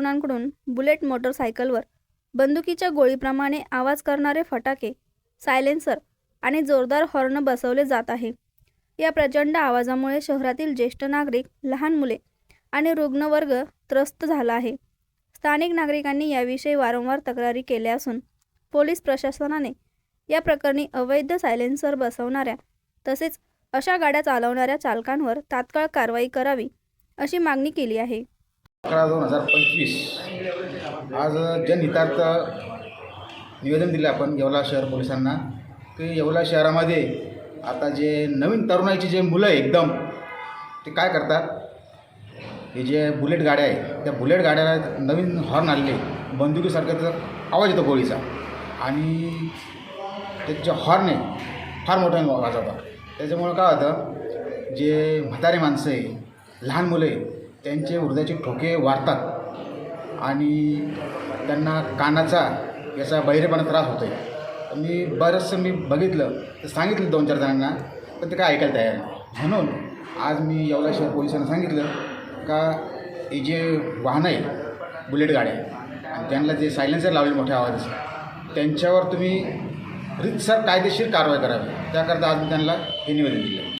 तरुणांकडून bullet मोटरसायकलवर बंदुकीच्या गोळीप्रमाणे आवाज करणारे फटाके सायलेन्सर आणि जोरदार हॉर्न बसवले जात आहे. या प्रचंड आवाजामुळे शहरातील ज्येष्ठ नागरिक लहान मुले आणि रुग्णवर्ग त्रस्त झाला आहे. स्थानिक नागरिकांनी याविषयी वारंवार तक्रारी केल्या असून पोलीस प्रशासनाने या प्रकरणी अवैध सायलेन्सर बसवणाऱ्या तसेच अशा गाड्या चालवणाऱ्या चालकांवर तात्काळ कारवाई करावी अशी मागणी केली आहे. अकरा दोन हजार पंचवीस. आज जनहितार्थ निवेदन दिलं आपण येवला शहर पोलिसांना. की येवला शहरामध्ये आता जे नवीन तरुणाईची जे मुलं आहे एकदम ते काय करतात? हे जे बुलेट गाड्या आहे त्या बुलेट गाड्याला नवीन हॉर्न आलेले बंदुकीसारखं तर आवाज येतो गोळीचा आणि त्याचे जे हॉर्न आहे फार मोठा आवाज होता. त्याच्यामुळं काय होतं जे म्हातारे माणसं आहे लहान मुलं आहे त्यांचे हृदयाचे ठोके वाढतात आणि त्यांना कानाचा याचा बहिरेपणा त्रास होतो आहे मी बरंचसं मी बघितलं तर सांगितलं दोन चार जणांना पण ते काय ऐकायला तयार नाही. म्हणून आज मी येवला शहर पोलिसांना सांगितलं का हे जे वाहनं आहे बुलेट गाड्या आणि त्यांना जे सायलेन्सर लावले मोठ्या आवाजाचे त्यांच्यावर तुम्ही रितसर कायदेशीर कारवाई करावी. त्याकरता आज मी त्यांना हे निवेदन दिलं.